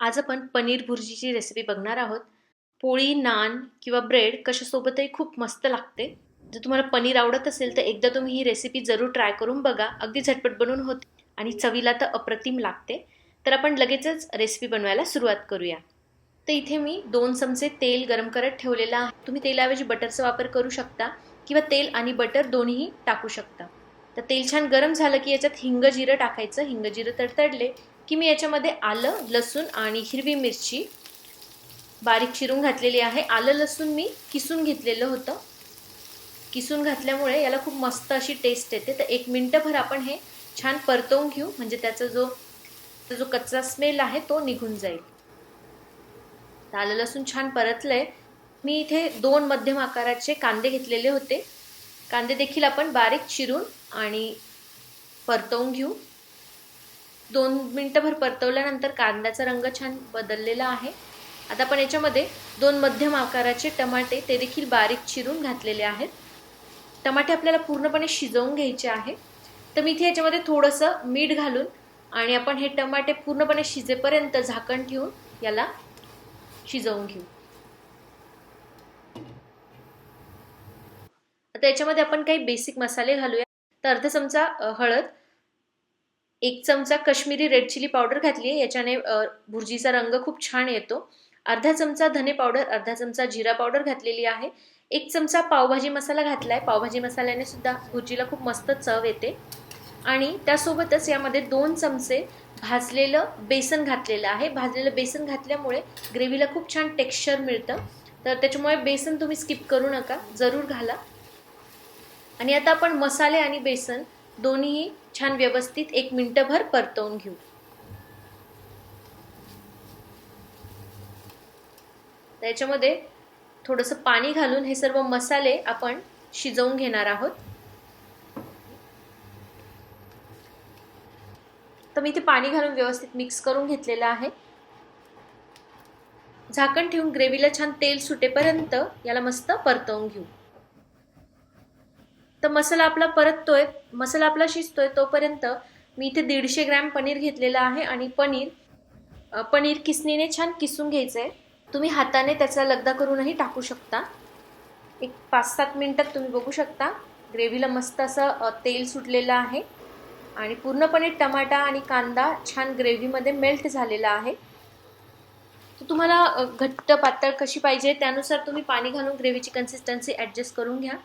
आज आपण पनीर भुर्जीची रेसिपी बघणार आहोत. पोळी नान किंवा ब्रेड कशासोबतही खूप मस्त लागते. जर तुम्हाला पनीर आवडत असेल तर एकदा तुम्ही ही रेसिपी जरूर ट्राय करून बघा. अगदी झटपट बनवून होते आणि चवीला तर अप्रतिम लागते. तर आपण लगेचच रेसिपी बनवायला सुरुवात करूया. तर इथे मी दोन चमचे तेल गरम करत ठेवलेलं आहे. तुम्ही तेलाऐवजी बटरचा वापर करू शकता किंवा तेल आणि बटर दोन्हीही टाकू शकता. तर तेल छान गरम झालं की याच्यात हिंग जिरं टाकायचं. हिंग जिरं तडतडले की मी याच्यामध्ये आलं लसूण आणि हिरवी मिरची बारीक चिरून घातलेली आहे. आलं लसूण मी किसून घेतलेलं होतं. किसून घातल्यामुळे याला खूप मस्त अशी टेस्ट येते. तर एक मिनटंभर आपण हे छान परतवून घेऊ. म्हणजे त्याचा जो जो कच्चा स्मेल आहे तो निघून जाईल. तर आलं लसूण छान परतलं आहे मी इथे दोन मध्यम आकाराचे कांदे घेतलेले होते. कांदे देखील आपण बारीक चिरून आणि परतवून घेऊ. दोन मिनटंभर परतवल्यानंतर कांद्याचा रंग छान बदललेला आहे. आता आपण याच्यामध्ये दोन मध्यम आकाराचे टमाटे ते देखील बारीक चिरून घातलेले आहेत. टमाटे आपल्याला पूर्णपणे शिजवून घ्यायचे आहे. तर मी इथे याच्यामध्ये थोडंसं मीठ घालून आणि आपण हे टमाटे पूर्णपणे शिजेपर्यंत झाकण ठेवून याला शिजवून घेऊ. आता याच्यामध्ये आपण काही बेसिक मसाले घालूया. तर अर्धा चमचा हळद एक चमचा कश्मीरी रेड चिली पावडर घातली आहे याच्याने भुर्जीचा रंग खूप छान येतो. अर्धा चमचा धने पावडर अर्धा चमचा जिरा पावडर घातलेली आहे. एक चमचा पावभाजी मसाला घातला आहे पावभाजी मसाल्याने सुद्धा भुर्जीला खूप मस्त चव येते. आणि त्यासोबतच यामध्ये दोन चमचे भाजलेलं बेसन घातलेलं आहे. भाजलेलं बेसन घातल्यामुळे ग्रेव्हीला खूप छान टेक्स्चर मिळतं. तर त्याच्यामुळे बेसन तुम्ही स्किप करू नका. जरूर घाला. आणि आता आपण मसाले आणि बेसन दोन्हीही छान व्यवस्थित एक मिनटंभर परतवून घेऊ. त्याच्यामध्ये थोडंसं पाणी घालून हे सर्व मसाले आपण शिजवून घेणार आहोत. तर मी इथे पाणी घालून व्यवस्थित मिक्स करून घेतलेलं आहे. झाकण ठेवून ग्रेव्हीला छान तेल सुटेपर्यंत याला मस्त परतवून घेऊ. तर मसाला आपला परततोय मसाला आपला शिजतोय तोपर्यंत मी इथे दीडशे ग्रॅम पनीर घेतलेलं आहे आणि पनीर पनीर किसणीने छान किसून घ्यायचं आहे तुम्ही हाताने त्याचा लगदा करूनही टाकू शकता. एक पाच सात मिनटात तुम्ही बघू शकता. ग्रेव्हीला मस्त असं तेल सुटलेलं आहे. आणि पूर्णपणे टमाटा आणि कांदा छान ग्रेव्हीमध्ये मेल्ट झालेला आहे. तर तुम्हाला घट्ट पातळ कशी पाहिजे त्यानुसार तुम्ही पाणी घालून ग्रेव्हीची कन्सिस्टन्सी ॲडजस्ट करून घ्या.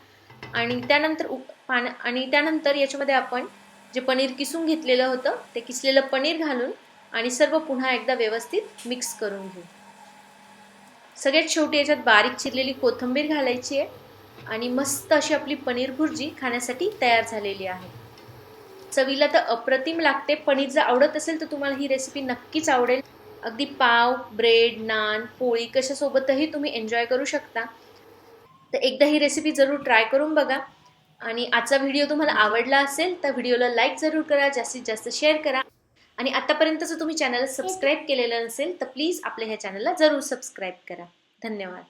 आणि त्यानंतर पान आणि त्यानंतर याच्यामध्ये आपण जे पनीर किसून घेतलेलं होतं ते किसलेलं पनीर घालून आणि सर्व पुन्हा एकदा व्यवस्थित मिक्स करून घेऊ. सगळ्यात शेवटी याच्यात बारीक चिरलेली कोथिंबीर घालायची आहे आणि मस्त अशी आपली पनीर भुर्जी खाण्यासाठी तयार झालेली आहे. चवीला तर अप्रतिम लागते. पनीर जर आवडत असेल तर तुम्हाला ही रेसिपी नक्कीच आवडेल. अगदी पाव ब्रेड नान पोळी कशासोबतही तुम्ही एन्जॉय करू शकता. तर एकदा ही रेसिपी जरूर ट्राय करून बघा. आणि आजचा व्हिडिओ तुम्हाला आवडला असेल तर व्हिडिओला लाईक जरूर करा जास्तीत जास्त शेअर करा. आणि आतापर्यंत जर तुम्ही चॅनल सबस्क्राईब केलेलं नसेल तर प्लीज आपल्या ह्या चॅनलला जरूर सबस्क्राईब करा. धन्यवाद.